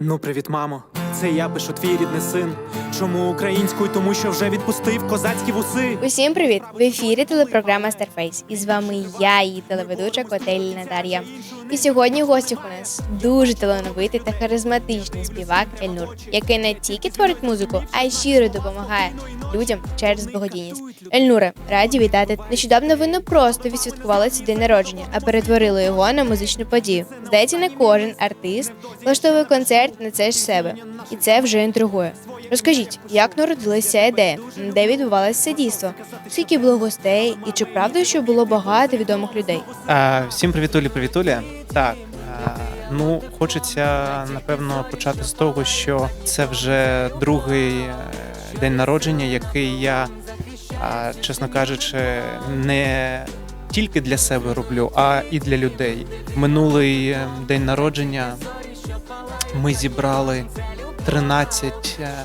Ну, привіт, мамо. Це я пишу твій рідний син. Чому українською? Тому що вже відпустив козацькі вуси. Усім привіт! В ефірі телепрограма Старфейс. І з вами я, її телеведуча Котеліна Дар'я. І сьогодні гостях у нас дуже талановитий та харизматичний співак Ельнур, який не тільки творить музику, а й щиро допомагає людям через благодійність. Ельнуре, раді вітати. Нещодавно ви не просто відсвяткували цей день народження, а перетворили його на музичну подію. Здається, не кожен артист влаштовує концерт на це ж себе, і це вже інтригує. Розкажіть, як народилася ідея, де відбувалося це дійство, скільки було гостей, і чи правда, що було багато відомих людей? А, всім привітулі, привітулі. Так. а, Ну, хочеться напевно почати з того, що це вже другий е, день народження, який я, чесно кажучи, не тільки для себе роблю, а і для людей. Минулий е, день народження ми зібрали 13 е,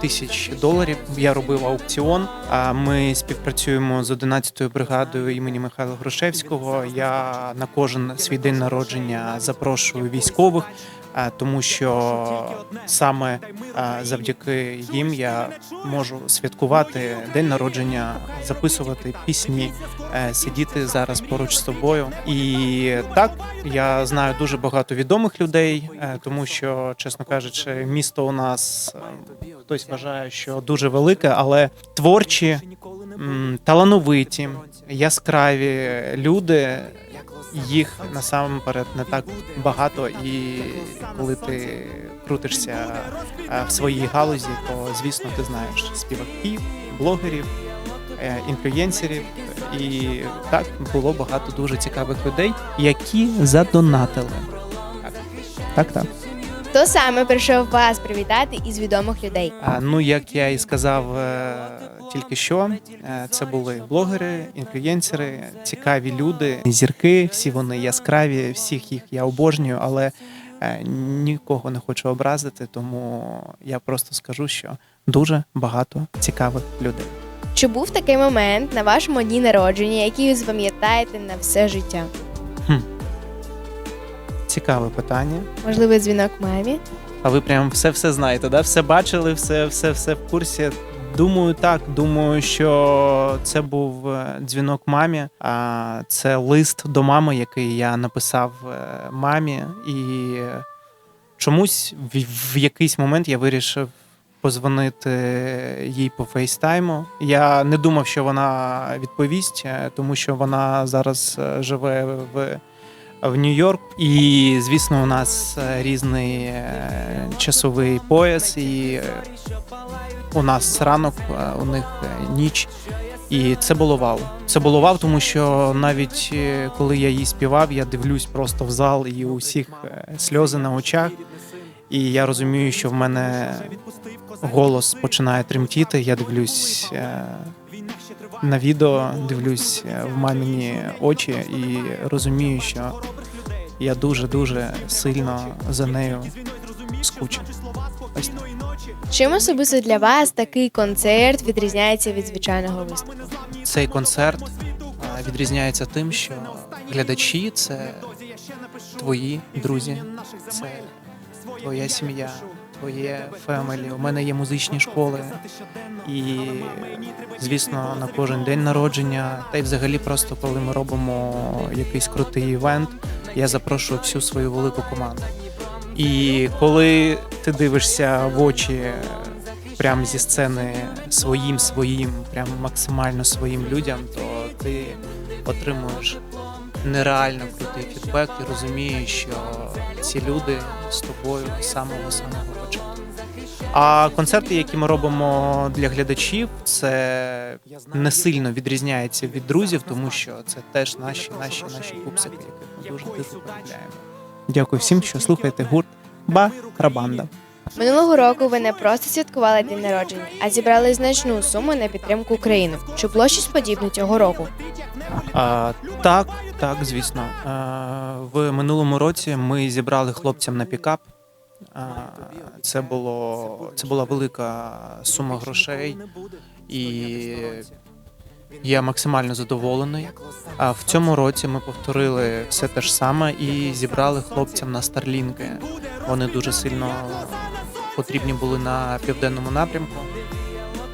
тисяч доларів. Я робив аукціон. А ми співпрацюємо з 11-ю бригадою імені Михайла Грушевського. Я на кожен свій день народження запрошую військових. Тому що саме завдяки їм я можу святкувати день народження, записувати пісні, е, сидіти зараз поруч з тобою. І так я знаю дуже багато відомих людей, е, тому що, чесно кажучи, місто у нас е, хтось вважає, що дуже велике, але творчі, талановиті, яскраві люди. Їх насамперед не так багато, і коли ти крутишся е, в своїй галузі, то звісно ти знаєш співаків, блогерів, е, інфлюєнсерів. І так було багато дуже цікавих людей, які задонатили. Так, так. Хто саме прийшов вас привітати із відомих людей? А, Ну, як я і сказав е, тільки що, е, це були блогери, інфлюєнсери, цікаві люди, зірки, всі вони яскраві, всіх їх я обожнюю, але е, нікого не хочу образити, тому я просто скажу, що дуже багато цікавих людей. Чи був такий момент на вашому дні народження, який ви запам'ятаєте на все життя? Цікаве питання. Можливо, дзвінок мамі? А ви прям все все знаєте, да? Все бачили, все, все, все в курсі. Думаю, так. Думаю, що це був е, дзвінок мамі. А це лист до мами, який я написав е, мамі, і чомусь в, в якийсь момент я вирішив позвонити їй по фейстайму. Я не думав, що вона відповість, е, тому що вона зараз живе в в Нью-Йорк. І звісно, у нас е, різний е, часовий пояс, і е, у нас ранок, у них ніч. І це було вау. Це було вау, тому що навіть коли я їй співав, я дивлюсь просто в зал і у всіх сльози на очах. І я розумію, що в мене голос починає тремтіти. Я дивлюсь на відео, дивлюсь е, в мамині очі і розумію, що я дуже-дуже сильно за нею скучив. Ось. Чим особисто для вас такий концерт відрізняється від звичайного виступу? Цей концерт е, відрізняється тим, що глядачі це твої друзі, це твоя сім'я, твоє фемелі. У мене є музичні школи, і звісно, на кожен день народження, та й взагалі, просто коли ми робимо якийсь крутий івент, я запрошую всю свою велику команду. І коли ти дивишся в очі прямо зі сцени своїм своїм, прям максимально своїм людям, то ти отримуєш нереально крутий фідбек і розумієш, що ці люди з тобою з самого самого початку. А концерти, які ми робимо для глядачів, це не сильно відрізняється від друзів, тому що це теж наші, наші, наші пупсики, яких ми дуже дуже полюбляємо. Дякую всім, що слухаєте гурт Барабанда. Минулого року ви не просто святкували день народження, а зібрали значну суму на підтримку України. Чи було щось подібне цього року? А, так, так, звісно. А, в минулому році ми зібрали хлопцям на пікап. А, це було це була велика сума грошей, і Я максимально задоволений. А в цьому році ми повторили все те ж саме і зібрали хлопцям на старлінки. Вони дуже сильно потрібні були на південному напрямку.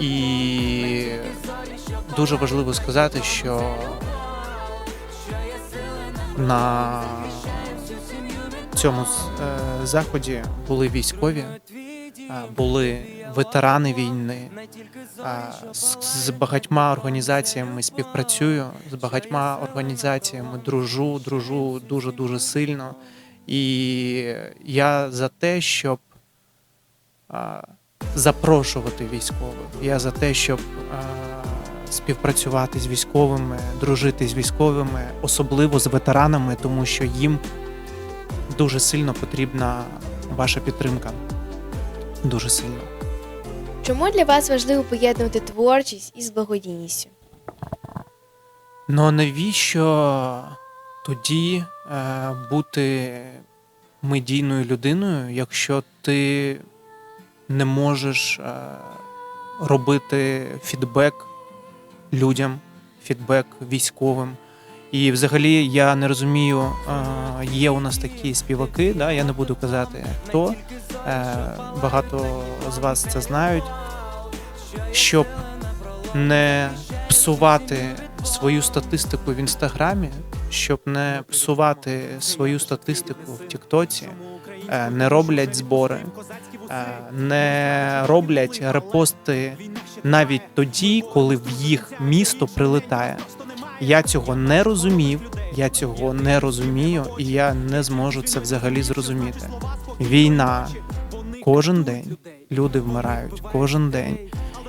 І дуже важливо сказати, що на цьому е, заході були військові, а, були ветерани війни. З, багатьма організаціями співпрацюю, з багатьма організаціями дружу, дружу дуже дуже сильно. І я за те, щоб запрошувати військових. Я за те, щоб співпрацювати з військовими, дружити з військовими, особливо з ветеранами, тому що їм дуже сильно потрібна ваша підтримка. Дуже сильно. Чому для вас важливо поєднувати творчість із благодійністю? Ну навіщо тоді е, бути медійною людиною, якщо ти не можеш е, робити фідбек людям, фідбек військовим? І взагалі я не розумію, є у нас такі співаки, да, я не буду казати хто. Е, багато з вас це знають, щоб не псувати свою статистику в інстаграмі, щоб не псувати свою статистику в Тіктоці, е, не роблять збори, е, не роблять репости навіть тоді, коли в їх місто прилетає. Я цього не розумів, я цього не розумію, і я не зможу це взагалі зрозуміти. Війна кожен день, люди вмирають кожен день.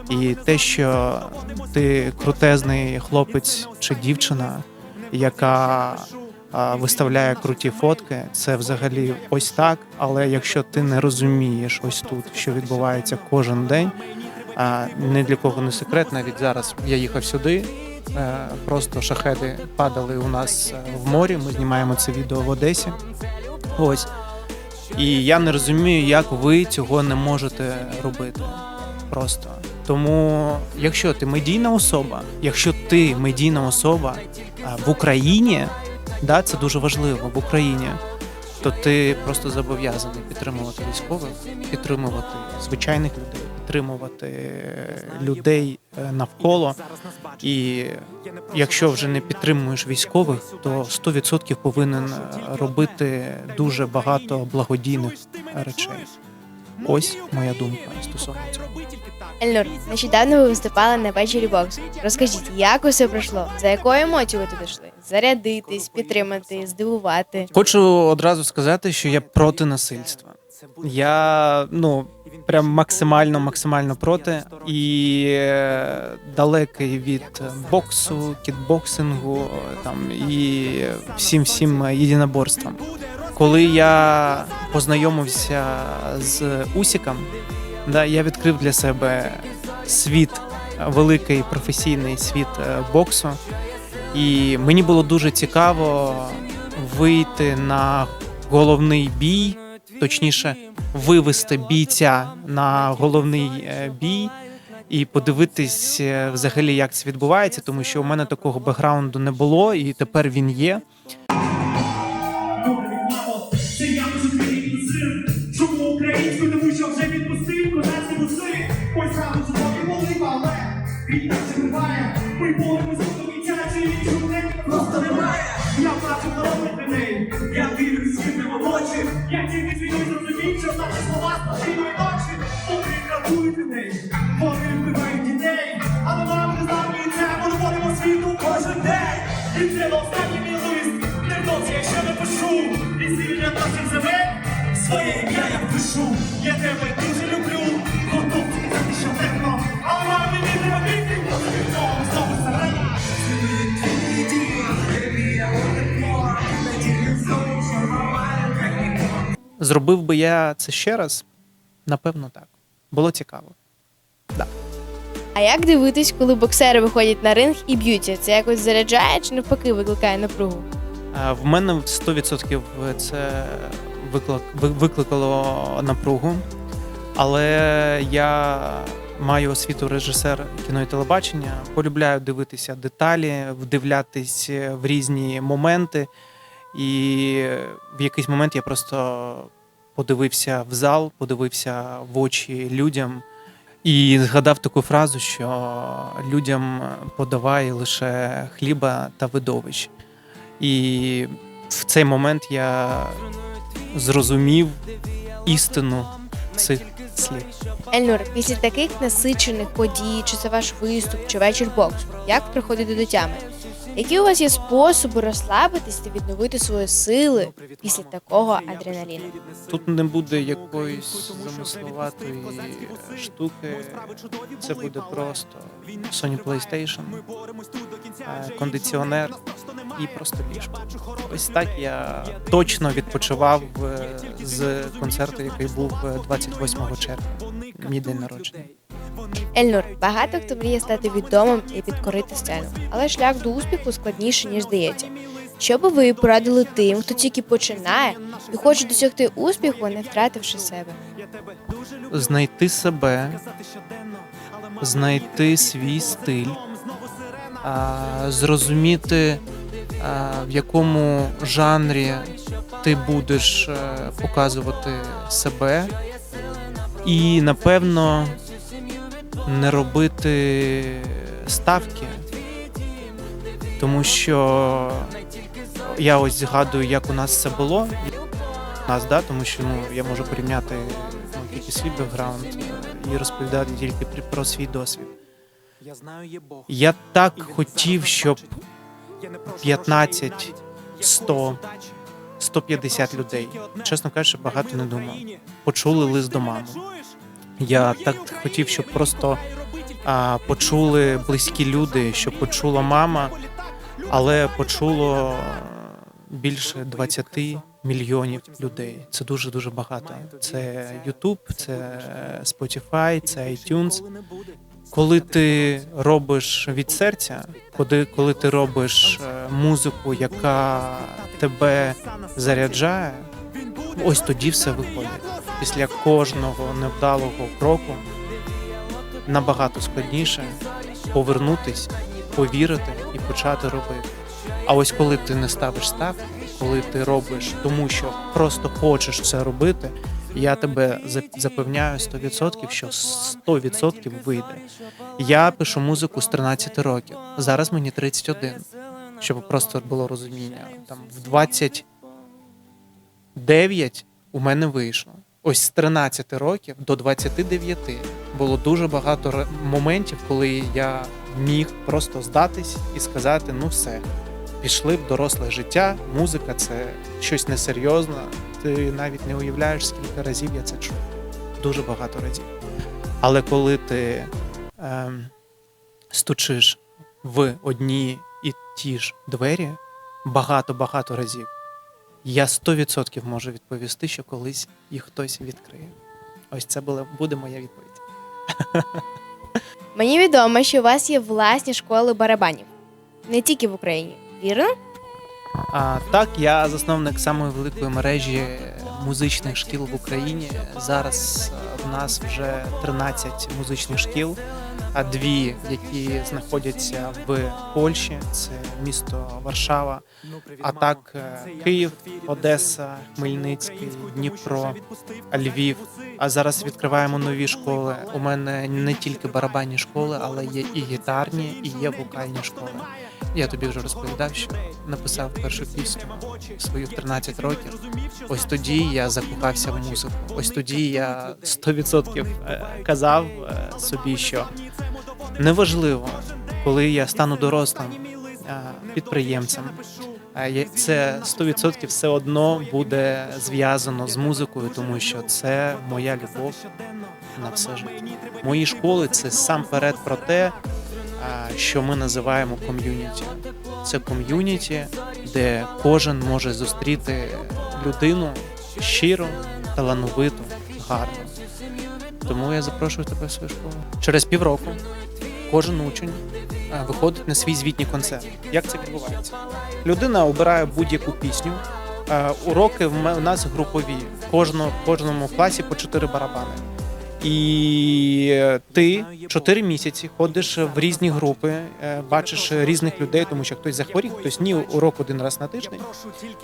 І те, що ти крутезний хлопець чи дівчина, яка виставляє круті фотки, це взагалі ось так. Але якщо ти не розумієш ось тут, що відбувається кожен день, а, не для кого не секрет, навіть зараз я їхав сюди. Е, Просто шахеди падали у нас е, в морі. Ми знімаємо це відео в Одесі. Ось. І я не розумію, як ви цього не можете робити. Просто. Тому, якщо ти медійна особа, якщо ти медійна особа в Україні, да, це дуже важливо в Україні, то ти просто зобов'язаний підтримувати військових, підтримувати звичайних людей, підтримувати е, людей е, навколо. І якщо вже не підтримуєш військових, то 100% повинен е, робити дуже багато благодійних речей. Ось моя думка стосовно цього. Ельнур, нещодавно ви виступали на вечорі боксу. Розкажіть, як усе пройшло? За якою емоцією ви туди йшли? Зарядитись, підтримати, здивувати. Хочу одразу сказати, що я проти насильства. Я ну прям максимально максимально проти і е, далекий від боксу, кікбоксингу там і всім всім єдиноборствам. Коли я познайомився з Усіком, да, я відкрив для себе світ, великий професійний світ е, боксу. І мені було дуже цікаво вийти на головний бій, точніше, вивести бійця на головний е, бій і подивитись е, взагалі, як це відбувається, тому що у мене такого бекграунду не було, і тепер він є. Чому українську, тому що вже відпустив. Ось поки але війна триває. Ми боремося до іншого просто немає. Я бачу народних людей, я дивлюсь світлим в очі. Я тільки наші слова спокійної ночі. Вони грабують людей, вони вбивають дітей. Але нам не знам'юється, ми доводимо світу кожен день. І це останній мій лист, невдовзі, ще не пишу. І зілля наших земель, своє ім'я я впишу. Я тебе Зробив би я це ще раз? Напевно, так. Було цікаво. А як дивитись, коли боксери виходять на ринг і б'ються? Це якось заряджає чи навпаки викликає напругу? А, В мене 100% це виклик, викликало напругу, але я маю освіту режисер кіно і телебачення. Полюбляю дивитися деталі, вдивлятись в різні моменти. І в якийсь момент я просто подивився в зал, подивився в очі людям і згадав таку фразу, що людям подавай лише хліба та видовищ. І в цей момент я зрозумів істину цих слів. Ельнур, після таких насичених подій, чи це ваш виступ, чи вечір боксу, як приходити до тями? Які у вас є способи розслабитись та відновити свої сили після такого адреналіну? Тут не буде якоїсь замисловатої штуки. Це буде просто Sony PlayStation, е, кондиціонер і просто ліжко. Ось так я точно відпочивав е, з концерту, який був е, 28 червня. Мій день народження. Ельнур, багато хто мріє стати відомим і підкорити сцену, але шлях до успіху складніший, ніж здається. Що би ви порадили тим, хто тільки починає і хоче досягти успіху, не втративши себе? Знайти себе, знайти свій стиль, а, зрозуміти, в якому жанрі ти будеш е, показувати себе, і напевно не робити ставки, тому що я ось згадую, як у нас це було. У нас, да, тому що ну, я можу порівняти ну, тільки свій бекграунд е, і розповідати тільки про свій досвід. Я знаю, є Бог. Я так хотів, щоб 15, 100, 150 людей, чесно кажучи, багато не думав, почули лист до мами. Я так хотів, щоб просто а, почули близькі люди, щоб почула мама, але почуло більше 20 мільйонів людей. Це дуже дуже багато. Це YouTube, це Spotify, це iTunes. Коли ти робиш від серця, коли, коли ти робиш е, музику, яка тебе заряджає, ось тоді все виходить. Після кожного невдалого кроку набагато складніше повернутись, повірити і почати робити. А ось коли ти не ставиш ставки, коли ти робиш тому, що просто хочеш це робити, я тебе запевняю 100%, що 100% вийде. Я пишу музику з 13 років. Зараз мені 31. Щоб просто було розуміння. Там в 29 у мене вийшло. Ось з 13 років до 29 було дуже багато моментів, коли я міг просто здатись і сказати: ну все, пішли в доросле життя. Музика це щось несерйозне. Ти навіть не уявляєш, скільки разів я це чув. Дуже багато разів. Але коли ти ем, стучиш в одні і ті ж двері багато-багато разів, я 100% можу відповісти, що колись їх хтось відкриє. Ось це була, буде моя відповідь. Мені відомо, що у вас є власні школи барабанів не тільки в Україні, вірно? А, так, я засновник самої великої мережі музичних шкіл в Україні. Зараз е, в нас вже 13 музичних шкіл, а дві, які знаходяться в Польщі, це місто Варшава. А так е, Київ, Одеса, Хмельницький, Дніпро, Львів. А зараз відкриваємо нові школи. У мене не тільки барабанні школи, але є і гітарні, і є вокальні школи. Я тобі вже розповідав, що написав першу пісню свою в 13 років. Ось тоді я закохався в музику. Ось тоді я 100% е, казав е, собі, що неважливо, коли я стану дорослим е, підприємцем. Е, Це 100% все одно буде зв'язано з музикою, тому що це моя любов на все життя. Мої школи це сам перед про те, що ми називаємо ком'юніті. Це ком'юніті, де кожен може зустріти людину щиро, талановиту, гарну. Тому я запрошую тебе в свою школу. Через півроку кожен учень виходить на свій звітній концерт. Як це відбувається? Людина обирає будь-яку пісню. Уроки в нас групові. В кожно- в кожному класі по чотири барабани. І ти чотири місяці ходиш в різні групи, е, бачиш різних людей, тому що хтось захворів, хтось ні, урок один раз на тиждень.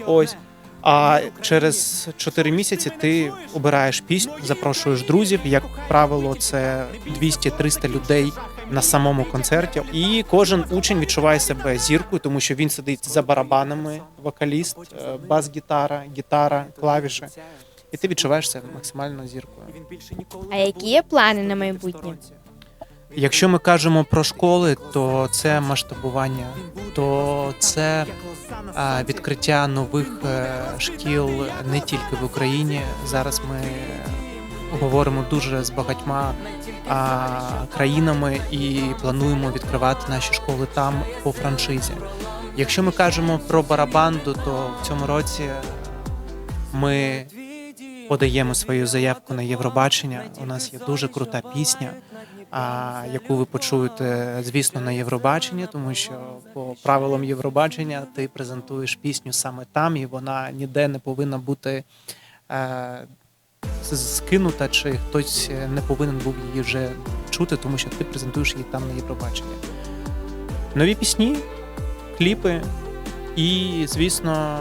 Ось. А через 4 місяці ти обираєш пісню, запрошуєш друзів. Як правило, це 200-300 людей на самому концерті. І кожен учень відчуває себе зіркою, тому що він сидить за барабанами, вокаліст, е, бас-гітара, гітара, клавіші. І ти відчуваєш себе максимально зіркою. А які є плани на майбутнє? Якщо ми кажемо про школи, то це масштабування, то це відкриття нових е, шкіл не тільки в Україні. Зараз ми говоримо дуже з багатьма а, країнами і плануємо відкривати наші школи там по франшизі. Якщо ми кажемо про барабанду, то в цьому році ми подаємо свою заявку на Євробачення. У нас є дуже крута пісня, а, яку ви почуєте, звісно, на Євробаченні, тому що по правилам Євробачення ти презентуєш пісню саме там, і вона ніде не повинна бути е, скинута, чи хтось не повинен був її вже чути, тому що ти презентуєш її там на Євробаченні. Нові пісні, кліпи і, звісно,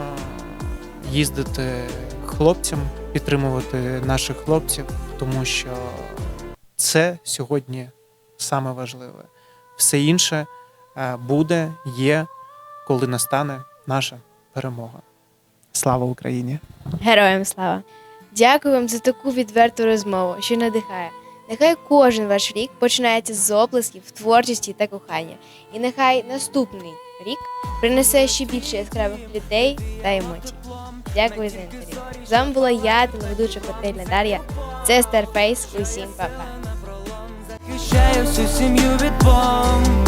їздити хлопцям, підтримувати наших хлопців, тому що це сьогодні саме важливе. Все інше е, буде, є, коли настане наша перемога. Слава Україні! Героям слава! Дякую вам за таку відверту розмову, що надихає. Нехай кожен ваш рік починається з оплесків, творчості та кохання. І нехай наступний рік принесе ще більше яскравих людей та емоцій. Дякую за інтерв'ю. З вами була я, телеведуча котельна Дар'я. Це Starface. Усім па-па. Захищаю всю сім'ю від бомб